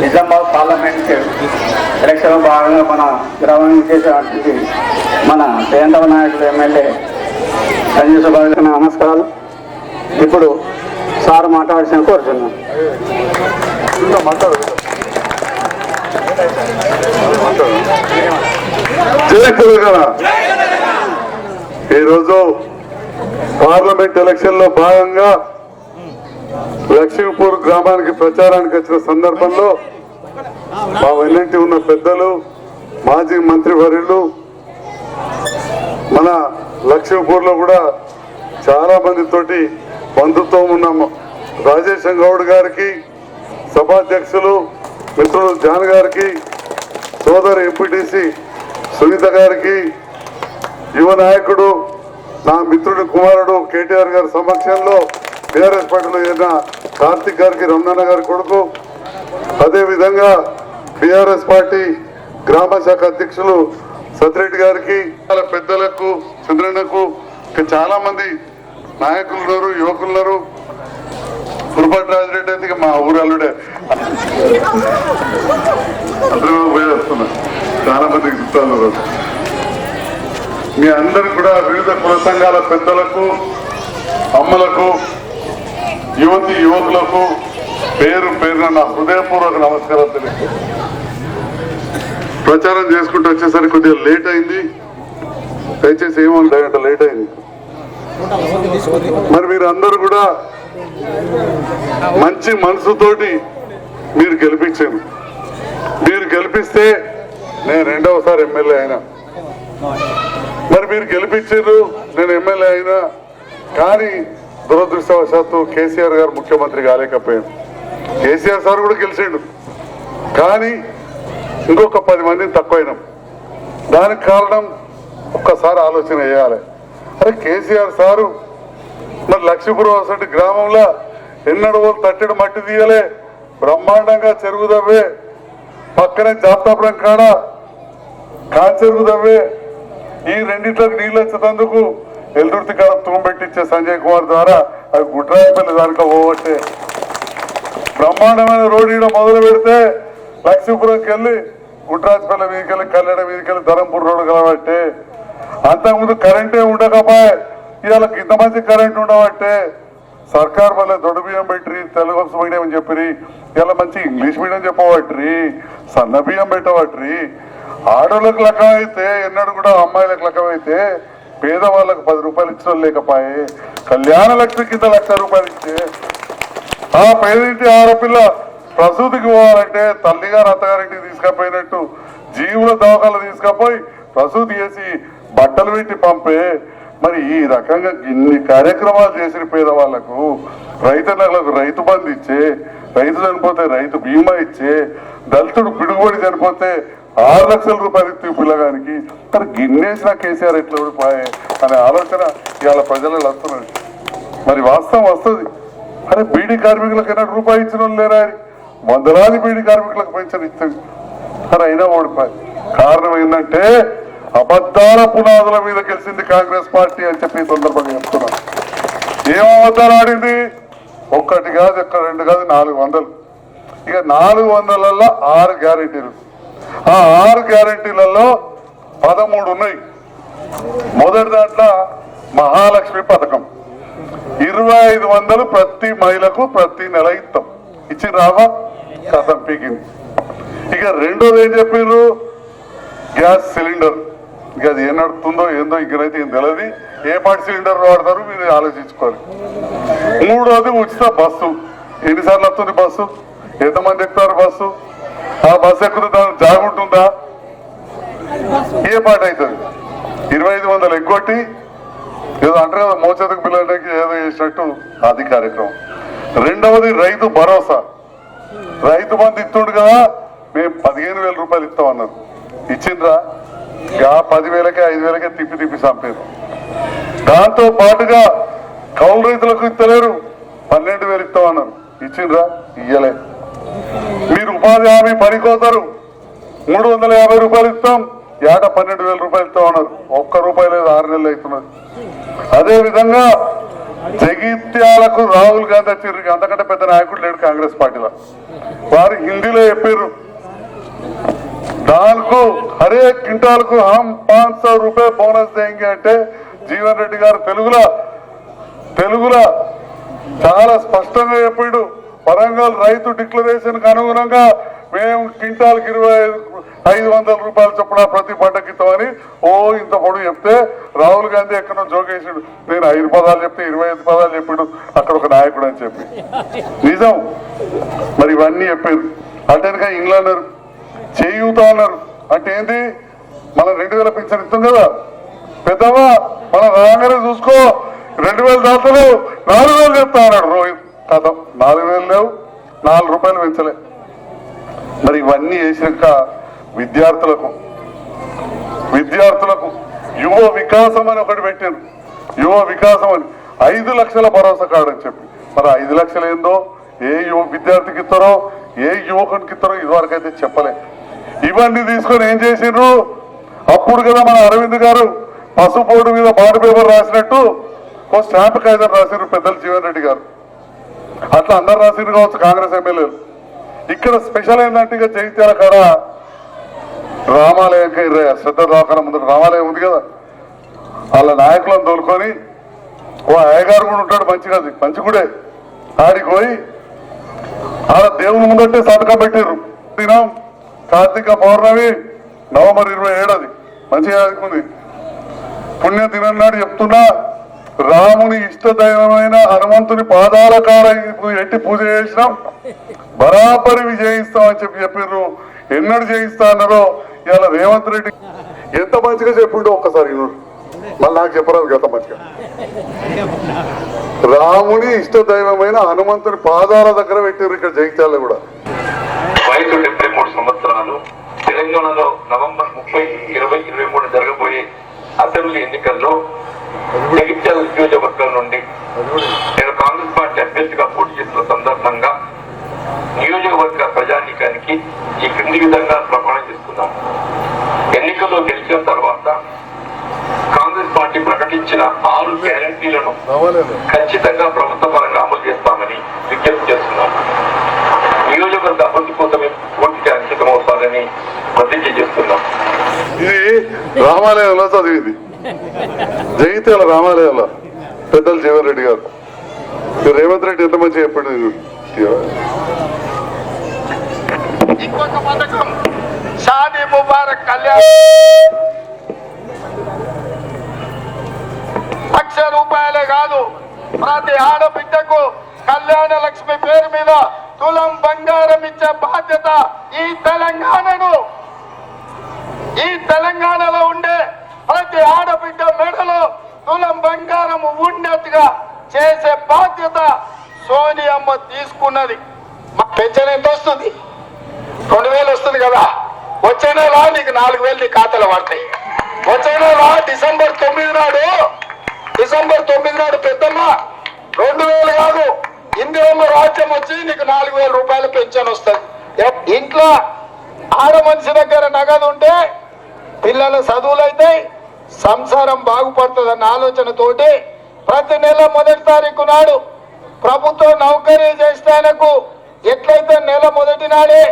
Nizamabad parliament election భాగంగా మన గ్రామం చేసేటువంటి మన జయంతవ నాయకుడు ఎమ్మెల్యే సంజయ్ సుభాష్ నమస్కారాలు. ఇప్పుడు సార్ మాట్లాడాల్సిన కోరుతున్నాను ఈరోజు పార్లమెంట్ ఎలక్షన్లో భాగంగా లక్ష్మీపూర్ గ్రామానికి ప్రచారానికి వచ్చిన సందర్భంలో మా వెన్నంటి ఉన్న పెద్దలు మాజీ మంత్రి వర్యులు మన లక్ష్మీపూర్లో కూడా చాలా మందితోటి బంధుత్వం ఉన్న రాజేశ్ గౌడ్ గారికి సభాధ్యక్షులు మిత్రులు జాన్ గారికి సోదరు ఎంపీటీసీ సునీత గారికి యువ నాయకుడు నా మిత్రుడు కుమారుడు కేటీఆర్ గారి సమక్షంలో టీఆర్ఎస్ పార్టీలో చేరిన కార్తిక్ గారికి రమణన్న గారి కొడుకు. అదేవిధంగా టిఆర్ఎస్ పార్టీ గ్రామ శాఖ అధ్యక్షులు సత్యరెడ్డి గారికి చాలా పెద్దలకు చంద్రన్నకు చాలా మంది నాయకులు ఉన్నారు యువకులు ఉన్నారు గురుపాటి రాజరెడ్డి అయితే మా ఊరు అల్లుడే. అందరూ చాలా మందికి చూస్తాను మీ అందరు కూడా వివిధ కుల సంఘాల పెద్దలకు అమ్మలకు యువతి యువకులకు పేరు పేరున నా హృదయపూర్వక నమస్కారం తెలుసు ప్రచారం చేసుకుంటూ వచ్చేసరికి కొద్దిగా లేట్ అయింది. దయచేసి ఏమో గంట లేట్ అయింది. మరి మీరు అందరూ కూడా మంచి మనసుతోటి మీరు గెలిపించాను మీరు గెలిపిస్తే నేను రెండవసారి ఎమ్మెల్యే అయినా. మరి మీరు గెలిపించారు. నేను ఎమ్మెల్యే అయినా. కానీ దురదృష్టవశాత్తు కేసీఆర్ గారు ముఖ్యమంత్రి కాలేకపోయాను కేసీఆర్ సార్ కూడా గెలిచిండు. కానీ ఇంకొక పది మందిని తక్కువైనాం. దానికి కారణం ఒక్కసారి ఆలోచన చేయాలి. అరే కేసీఆర్ సారు మరి లక్ష్మీపురం అసలు గ్రామంలో ఎన్నడూ తట్టెడు మట్టి తీయలే. బ్రహ్మాండంగా చెరువు దవ్వే పక్కనే జాతాపురం కాడ కాచెరువు దవ్వే ఈ రెండింటిలోకి నీళ్ళు వచ్చేటందుకు ఎల్దుర్తి కాడ తూంబెట్టించే సంజయ్ కుమార్ ద్వారా అవి గుడ్రాయిపల్లి దానిక పోవట్టే బ్రహ్మాండమైన రోడ్ ఈడ మొదలు పెడితే లక్ష్మీపురంకి వెళ్ళి గుడ్రాజపల్లి మీదకి వెళ్ళి కల్లెడ మీదకి వెళ్ళి ధరంపూర్ రోడ్డు కలబట్టే. అంతకుముందు కరెంటే ఉండకపోయి ఇవాళ ఇంత మంచి కరెంట్ ఉండబట్టే సర్కార్ వల్ల దొడ్డు బియ్యం పెట్టి తెలుగు మీడియం అని చెప్పి ఇలా మంచి ఇంగ్లీష్ మీడియం చెప్పబట్టి సన్న బియ్యం పెట్టవట్రి. ఆడోళ్ళకి లెక్క అయితే ఎన్నడూ కూడా అమ్మాయిలకు లెక్క అయితే పేదవాళ్ళకు పది రూపాయలు ఇచ్చడం లేకపోయే కళ్యాణ లక్ష్మి కింద లక్ష రూపాయలు ఇచ్చే ఆ పేదింటి ఆడపిల్ల ప్రసూతికి పోవాలంటే తల్లిగారు అత్తగారింటికి తీసుకపోయినట్టు జీవుల దవాఖాలు తీసుకపోయి ప్రసూతి చేసి బట్టలు పెట్టి పంపే మరి ఈ రకంగా ఇన్ని కార్యక్రమాలు చేసిన పేదవాళ్ళకు రైతన్నలకు రైతు బంధు ఇచ్చే రైతు చనిపోతే రైతు బీమా ఇచ్చే దళితుడు పిడుగుబడి చనిపోతే ఆరు లక్షల రూపాయలు ఇస్తే పిల్లగానికి. మరి గిన్నేసిన కేసీఆర్ ఎట్లా ఓడిపోయే అనే ఆలోచన ఇవాళ ప్రజలలో వస్తున్నది. మరి వాస్తవం వస్తుంది. అరే బీడీ కార్మికులకు ఎన్నో రూపాయి ఇచ్చిన వాళ్ళు లేరా వందలాది బీడీ కార్మికులకు పెన్షన్ ఇస్తుంది మరి అయినా ఓడిపోయి కారణం ఏంటంటే అబద్ధాల పునాదుల మీద గెలిచింది కాంగ్రెస్ పార్టీ అని చెప్పి సందర్భంగా చెప్తున్నాను ఏం అబద్ధాలు ఆడింది? ఒక్కటి కాదు ఎక్కడ రెండు కాదు నాలుగు వందలు. ఇక నాలుగు వందలలో ఆరు గ్యారెంటీలు. ఆ ఆరు గ్యారెంటీలలో పదమూడు ఉన్నాయి. మొదటి దాంట్లో మహాలక్ష్మి పథకం. ఇరవై ఐదు వందలు ప్రతి మహిళకు ప్రతి నెల ఇస్తాం. ఇచ్చి రావా? కథం పీకింది. ఇక రెండోది ఏం చెప్పిర్రు? Gas cylinder. ఇక అది ఏం నడుతుందో ఏందో ఇక్కడైతే ఏం తెలియదు ఏ పాటి సిలిండర్ వాడతారు మీరు ఆలోచించుకోవాలి. మూడోది ఉచిత బస్సు. ఎన్నిసార్లు వస్తుంది బస్సు? ఎంతమంది ఎక్కుతారు బస్సు? ఆ బస్సు ఎక్కుతే దానికి జాగుంటుందా ఏ పాట అవుతుంది? ఇరవై ఐదు వందలు ఎగ్గొట్టి ఏదో అంటారు కదా మోచేతకు పిల్లలకి ఏదో చేసినట్టు అది కార్యక్రమం. రెండవది రైతు భరోసా. రైతు బంధు ఇస్తుండు కదా మేము పదిహేను వేల రూపాయలు ఇస్తామన్నారు. ఇచ్చిండ్రా? గా పదివేలకే ఐదు వేలకే తిప్పి తిప్పి చంపారు. దాంతో పాటుగా కౌలు రైతులకు ఇస్తలేరు. పన్నెండు వేలు ఇస్తామన్నారు ఇచ్చిండ్రా? ఇయ్యలే. మీరు ఉపాధి హామీ పనికోతారు మూడు వందల యాభై రూపాయలు ఇస్తాం. ఏట పన్నెండు వేల రూపాయలు ఇస్తామన్నారు ఒక్క రూపాయి లేదు ఆరు నెలలు అవుతున్నది. అదే విధంగా జగిత్యాలకు రాహుల్ గాంధీ వచ్చారు అంతకంటే పెద్ద నాయకుడు లేడు కాంగ్రెస్ పార్టీలో. వారు హిందీలో చెప్పారు. दाल को हर एक क्विंटाल को हम पाँच सौ रुपए బోనస్ देंगे అంటే జీవన్ రెడ్డి గారు తెలుగులో తెలుగులో చాలా స్పష్టంగా చెప్పిండు వరంగల్ రైతు డిక్లరేషన్ కు అనుగుణంగా మేము క్వింటాల్కి ఇరవై ఐదు ఐదు వందల రూపాయలు చొప్పున ప్రతి పంటకి ఇస్తామని ఓ ఇంత పొడుగు చెప్తే రాహుల్ గాంధీ ఎక్కడో జోకేసాడు నేను ఐదు పదాలు చెప్తే ఇరవై ఐదు పదాలు చెప్పిండు అక్కడ ఒక నాయకుడు అని చెప్పి నిజం మరి ఇవన్నీ చెప్పారు అటెన్గా ఇంగ్లాండ్ అన్నారు చేయూతా అన్నారు అంటే ఏంటి మన రెండు వేల పింఛన్ ఇస్తాం కదా. పెద్దవా మనం రాగానే చూసుకో. రెండు వేలు దాతలు నాలుగు వేలు చెప్తా అన్నాడు రోహిత్. కథ నాలుగు వేలు లేవు నాలుగు రూపాయలు పెంచలే. మరి ఇవన్నీ చేసినాక విద్యార్థులకు విద్యార్థులకు యువ వికాసం అని ఒకటి పెట్టాను యువ వికాసం అని. ఐదు లక్షల భరోసా కార్డు అని చెప్పి. మరి ఐదు లక్షలు ఏందో ఏ యువ విద్యార్థికి ఇస్తారో ఏ యువకునికి ఇస్తారో ఇదివరకైతే అయితే చెప్పలే. ఇవన్నీ తీసుకొని ఏం చేసిండ్రు? అప్పుడు కదా మన అరవింద్ గారు పసుపు బోర్డు మీద బాండ్ పేపర్ రాసినట్టు ఓ స్టాంప్ కాగితం రాసిండ్రు పెద్దలు జీవన్ రెడ్డి గారు. అట్లా అందరు రాసిండ్రు కావచ్చు కాంగ్రెస్ ఎమ్మెల్యేలు. ఇక్కడ స్పెషల్ ఏంటంటే ఇక చైత్యాల కాడ రామాలయం శ్రద్ధ దవాఖాన ముందు రామాలయం ఉంది కదా. వాళ్ళ నాయకులను తోలుకొని ఓ అయ్యగారు కూడా ఉంటాడు మంచిగా అది మంచిగుడే ఆడికి పోయి ఆడ దేవుని ముందంటే సంతకం పెట్టారు దినం కార్తీక పౌర్ణమి నవంబర్ ఇరవై ఏడది. మంచిగా ఆదుకుంది పుణ్య దినం నాడు చెప్తున్నా రాముని ఇష్ట దైవమైన హనుమంతుని పాదాల కాడ ఎట్టి పూజ చేసినాం. బరాబరి విజయిస్తాం అని చెప్పి చెప్పారు ఎన్నడు చేయిస్తా అన్నారో ఇలా రేవంత్ రెడ్డి. ఎంత మంచిగా చెప్పిండో ఒక్కసారి మళ్ళీ నాకు చెప్పరాదు గత మంచిగా. రాముని ఇష్ట దైవమైన హనుమంతుని పాదాల దగ్గర పెట్టారు ఇక్కడ జయించాలి కూడా. సంవత్సరాలు. తెలంగాణలో నవంబర్ ముప్పై ఇరవై ఇరవై మూడు జరగబోయే అసెంబ్లీ ఎన్నికల్లో జగిత్యాల నియోజకవర్గం నుండి నేను కాంగ్రెస్ పార్టీ అభ్యర్థిగా పోటీ చేస్తున్న సందర్భంగా నియోజకవర్గ ప్రజానీకానికి ఈ క్రింది విధంగా ప్రమాణం చేస్తున్నాను ఎన్నికల్లో గెలిచిన తర్వాత కాంగ్రెస్ పార్టీ ప్రకటించిన ఆరు గ్యారంటీలను ఖచ్చితంగా ప్రభుత్వ పరంగా అమలు చేస్తామని విజ్ఞప్తి చేస్తున్నాను నియోజకవర్గ అభివృద్ధి కోసమే పూర్తిగా అంకితమవుతారని ఇది రామాలయంలో చదివింది. జగిత్యాల రామాలయంలో పెద్దలు జీవన్ రెడ్డి గారు. రేవంత్ రెడ్డి ఎంత మంచి చెప్పండి ఇంకొక పథకం. షాదీ ముబారక్ కళ్యాణ్. లక్ష రూపాయలే కాదు. ప్రతి ఆడబిడ్డకు కళ్యాణ లక్ష్మి పేరు మీద తులం బంగారం ఇచ్చే బాధ్యత ఈ తెలంగాణను. ఈ తెలంగాణలో ఉండే ప్రతి ఆడబిడ్డ మెడలో తులం బంగారం ఉండేట్టుగా చేసే బాధ్యత సోనియమ్మ తీసుకున్నది. పెన్షన్ ఎంత వస్తుంది? రెండు వేలు వస్తుంది కదా. వచ్చే నెల నీకు నాలుగు వేలు నీ ఖాతాలో పడతాయి. వచ్చే నెల డిసెంబర్ తొమ్మిది నాడు. డిసెంబర్ తొమ్మిది నాడు పెద్దమ్మ రెండు వేలు కాదు ఇండియాలో రాజ్యం వచ్చి నీకు నాలుగు వేల రూపాయల పెన్షన్ వస్తుంది. ఇంట్లో ఆడ మనిషి దగ్గర నగదు ఉంటే పిల్లల చదువులైతే సంసారం బాగుపడుతుందన్న ఆలోచనతోటి ప్రతి నెల మొదటి తారీఖు నాడు ప్రభుత్వ నౌకరీ చేసేందుకు ఎట్లయితే నెల మొదటి నాడే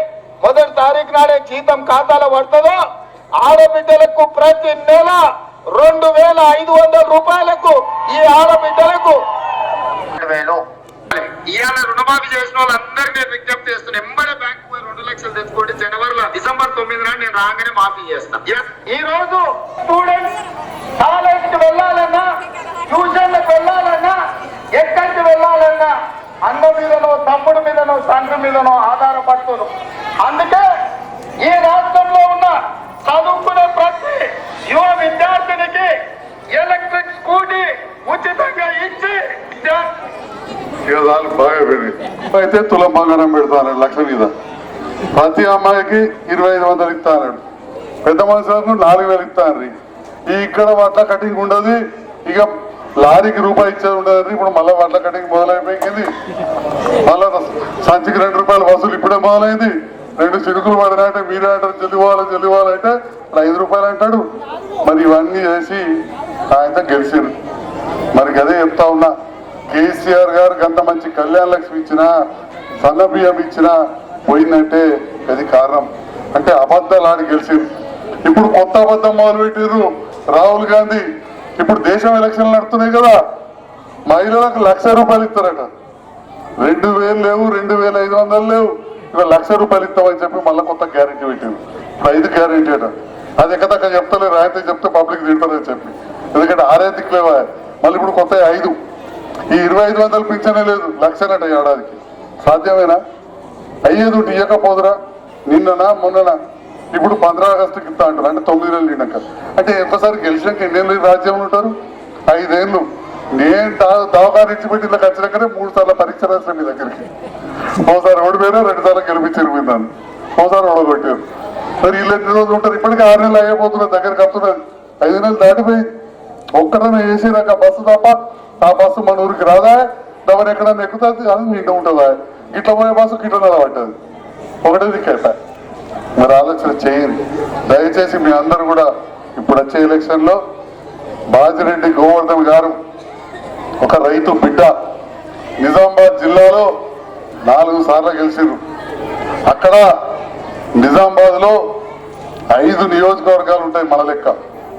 మొదటి తారీఖు నాడే జీతం ఖాతాలో పడుతుందో ఆడబిడ్డలకు ప్రతి నెల రెండు వేల ఐదు వందల రూపాయలకు ఈ ఆడబిడ్డలకు ఇవాళ రుణమాఫీ చేసిన వాళ్ళందరికీ విజ్ఞప్తి చేస్తున్నా ఎంబడే బ్యాంకు రెండు లక్షలు తెచ్చుకో డిసెంబర్ తొమ్మిది నాడు నేను రాగానే మాఫీ చేస్తా. ఈ రోజు స్టూడెంట్స్ కాలేజ్కి వెళ్ళాలన్నా ట్యూషన్లకు వెళ్ళాలన్నా ఎక్కడికి వెళ్ళాలన్నా అన్న మీదనో తమ్ముడి మీదనో తండ్రి మీదనో ఆధారపడుతున్నారు. అందుకే ఈ రాష్ట్రంలో ఉన్న చదువుకునే ప్రతి యువ విద్యార్థినికి ఎలక్ట్రిక్ స్కూటీ ఉచితంగా ఇచ్చి విద్యార్థి బాగా పెరిగింది. అయితే తులం బంగారం పెడతాను లక్ష మీద. ప్రతి అమ్మాయికి ఇరవై ఐదు వందలు ఇస్తాను పెద్ద మనుషులకు నాలుగు వేలు ఇస్తాను ఈ ఇక్కడ వడ్ల కటింగ్ ఉండదు. ఇక లారీకి రూపాయి ఇచ్చేది ఉండదు. ఇప్పుడు మళ్ళీ వడ్ల కటింగ్ మొదలైపోయింది. మళ్ళా సంచికి రెండు రూపాయలు వసూలు ఇప్పుడే మొదలైంది. రెండు చిరుకులు పడినాయంటే మీరే అంటారు చెల్లిపోవాలి చెల్లిపోవాలంటే ఐదు రూపాయలు అంటాడు. మరి ఇవన్నీ చేసి ఆయన గెలిచారు. మరి అదే చెప్తా ఉన్నా కేసీఆర్ గారు అంత మంచి కళ్యాణ లక్ష్మి ఇచ్చిన సన్న బియ్యం ఇచ్చిన పోయిందంటే అది కారణం. అంటే అబద్ధాలు ఆడి గెలిచింది ఇప్పుడు కొత్త అబద్ధం మొదలు పెట్టారు రాహుల్ గాంధీ. ఇప్పుడు దేశం ఎలక్షన్లు నడుతున్నాయి కదా. మహిళలకు లక్ష రూపాయలు ఇస్తారట. రెండు వేలు లేవు రెండు వేల ఐదు వందలు లేవు. ఇక లక్ష రూపాయలు ఇస్తామని చెప్పి మళ్ళీ కొత్త గ్యారెంటీ పెట్టింది ఇప్పుడు ఐదు గ్యారెంటీ అట. అది ఎక్కదక్క చెప్తలేరు అయితే చెప్తే పబ్లిక్ తింటారని చెప్పి. ఎందుకంటే ఆరేతికి లేవా మళ్ళీ ఇప్పుడు కొత్త ఐదు. ఈ ఇరవై ఐదు వందలు పింఛనే లేదు లక్షనట ఏడాదికి. సాధ్యమేనా? అయ్యేది ఒకటి ఇవ్వకపోదురా నిన్ననా మొన్ననా? ఇప్పుడు పంద్రా ఆగస్టుకి ఇస్తా అంటారు. అంటే తొమ్మిది నెలలు నిండాక. అంటే ఒక్కసారి గెలిచినాక ఎన్నేళ్ళు ఈ రాజ్యంలో ఉంటారు? ఐదేళ్ళు. నేను దా- దవాఖాన ఇచ్చి పెట్టి ఇలా వచ్చినాకనే మూడు సార్లు పరీక్ష రాసిన మీ దగ్గరికి. ఒకసారి ఓడిపోయారు రెండు సార్లు గెలిపించారు మీరు నన్ను ఓసారి ఓడగొట్టారు. మరి వీళ్ళు ఎన్ని రోజులు ఉంటారు? ఇప్పటికీ ఆరు నెలలు అయిపోతున్నారు దగ్గరికి వస్తున్నది ఐదు నెలలు దాటిపోయి ఒక్కడనే వేసినాక బస్సు తప్ప ఆ బస్సు మన ఊరికి రాదా? ఎవరు ఎక్కడన్నా ఎక్కుతుంది? అది నిండా ఉంటుందా? ఇట్లా పోయే మాసం ఇట్లా పట్టదు ఒకటే దిక్కేట మరి ఆలోచన చేయండి. దయచేసి మీ అందరూ కూడా ఇప్పుడు వచ్చే ఎలక్షన్లో బాజిరెడ్డి గోవర్ధన్ గారు ఒక రైతు బిడ్డ. నిజామాబాద్ జిల్లాలో నాలుగు సార్లు గెలిచిరు అక్కడ నిజామాబాద్లో ఐదు నియోజకవర్గాలు ఉంటాయి మన లెక్క.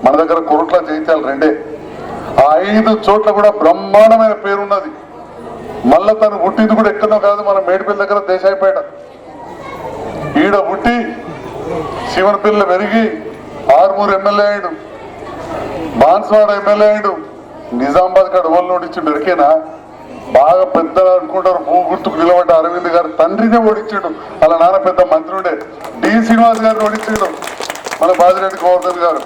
మన దగ్గర కొరుట్ల జైత్యాలు రెండే. ఆ ఐదు చోట్ల కూడా బ్రహ్మాండమైన పేరున్నది. మళ్ళా తను పుట్టింది కూడా ఎక్కడో కాదు మన మేడిపల్లి దగ్గర దేశాయిపేట. ఈడ పుట్టి శివనపిల్ల పెరిగి ఆరుమూరు ఎమ్మెల్యే అయ్యాడు బాన్స్వాడ ఎమ్మెల్యే అయ్యాడు నిజామాబాద్ కాడ ఓళ్ళు నోటించిండు ఎరికేనా? బాగా పెద్ద అనుకుంటారు భూ గుర్తుకు నిలబడ్డ అరవింద్ గారు తండ్రినే ఓడించాడు అలా నాన్న పెద్ద మంత్రి ఉండే. డి శ్రీనివాస్ గారిని ఓడించాడు మన బాజిరెడ్డి గోవర్ధన్ గారు.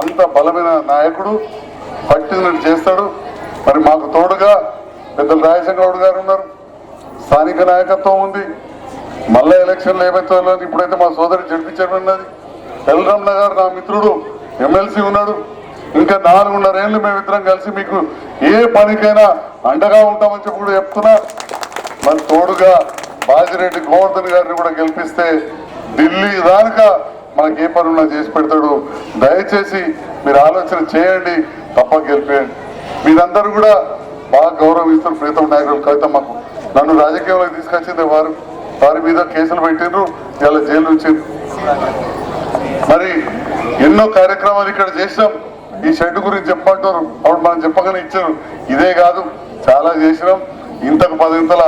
అంత బలమైన నాయకుడు పట్టినట్టు చేస్తాడు. మరి మాకు తోడుగా పెద్దలు రాజశేఖర గారు ఉన్నారు. స్థానిక నాయకత్వం ఉంది. మళ్ళీ ఎలక్షన్లు ఏమైతే ఇప్పుడైతే మా సోదరి చెడిపించడం ఉన్నది. ఎల్రామ్ నగర్ నా మిత్రుడు ఎమ్మెల్సీ ఉన్నాడు. ఇంకా నాలుగున్నరేళ్ళు మేమిద్దరం కలిసి మీకు ఏ పనికైనా అండగా ఉంటామని చెప్పి కూడా చెప్తున్నా. మన తోడుగా బాజిరెడ్డి గోవర్ధన్ గారిని కూడా గెలిపిస్తే ఢిల్లీ దానిక మనకి ఏ పనున్నా చేసి పెడతాడు. దయచేసి మీరు ఆలోచన చేయండి తప్ప గెలిపేయండి. మీరందరూ కూడా బాగా గౌరవిస్తారు ప్రీతం నాయకులు కవితమ్మకు నన్ను రాజకీయంలో తీసుకొచ్చింది వారు. వారి మీద కేసులు పెట్టిండ్రు ఇలా జైలు ఉంచిండ్రు. మరి ఎన్నో కార్యక్రమాలు ఇక్కడ చేసినాం. ఈ షెడ్ గురించి చెప్పంటారు. అప్పుడు మనం చెప్పగానే ఇచ్చారు. ఇదే కాదు చాలా చేసినాం. ఇంతకు పదింతల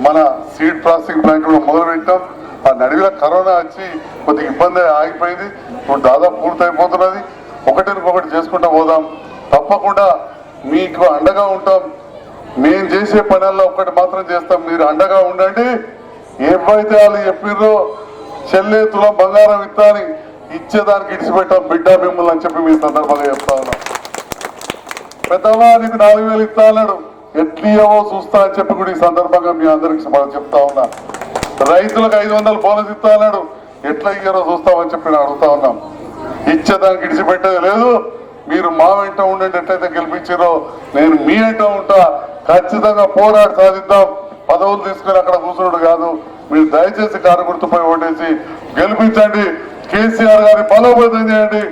మన సీడ్ ప్రాసెసింగ్ ప్లాంట్ కూడా మొదలు పెట్టాం ఆ నడివిలో కరోనా వచ్చి కొద్దిగా ఇబ్బంది ఆగిపోయింది. ఇప్పుడు దాదాపు పూర్తయిపోతున్నది. ఒకటినొకటి చేసుకుంటూ పోదాం. తప్పకుండా మీకు అండగా ఉంటాం. మేము చేసే పనుల్లో ఒక్కటి మాత్రం చేస్తాం. మీరు అండగా ఉండండి. ఏవైతే వాళ్ళు చెప్పిర్రో చెల్లె తులం బంగారం ఇస్తాని ఇచ్చేదానికి ఇడిచిపెట్టాం. బిడ్డ మిమ్మల్ని అని చెప్పి మీ సందర్భంగా చెప్తా ఉన్నాం. పెద్దవా నీకు నాలుగు వేలు ఇస్తా అన్నాడు. ఎట్లీయవో చూస్తా అని చెప్పి కూడా ఈ సందర్భంగా మీ అందరికి మనం చెప్తా ఉన్నా. రైతులకు ఐదు వందలు బోనస్ ఇస్తా అన్నాడు. ఎట్లా ఇయ్యారో చూస్తామని చెప్పి అడుగుతా ఉన్నాం. ఇచ్చేదానికి ఇడిచిపెట్టేది లేదు. మీరు మా వెంట ఉండండి గెలిపించారో నేను మీ వెంట ఉంటా. ఖచ్చితంగా పోరాడి సాధిద్దాం. పదవులు తీసుకుని అక్కడ కూర్చున్నాడు కాదు. మీరు దయచేసి కారు గుర్తుపై ఓటేసి గెలిపించండి. కేసీఆర్ గారి బలోపేతం చేయండి.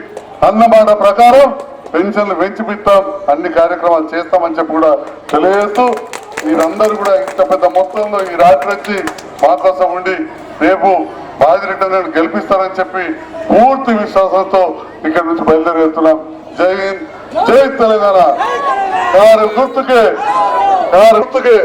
అన్నమాట ప్రకారం పెన్షన్లు పెంచిపిస్తాం. అన్ని కార్యక్రమాలు చేస్తామని చెప్పి కూడా తెలియజేస్తూ మీరందరూ కూడా ఇంత పెద్ద మొత్తంలో ఈ రాత్రి వచ్చి మా కోసం ఉండి రేపు బాధిరెడ్డి నేను గెలిపిస్తానని చెప్పి పూర్తి విశ్వాసంతో ఇక్కడ నుంచి బయలుదేరి వెళ్తున్నాం. జై హింద్ జై తెలంగాణ కారు గుర్తుకే కారు గుర్తుకే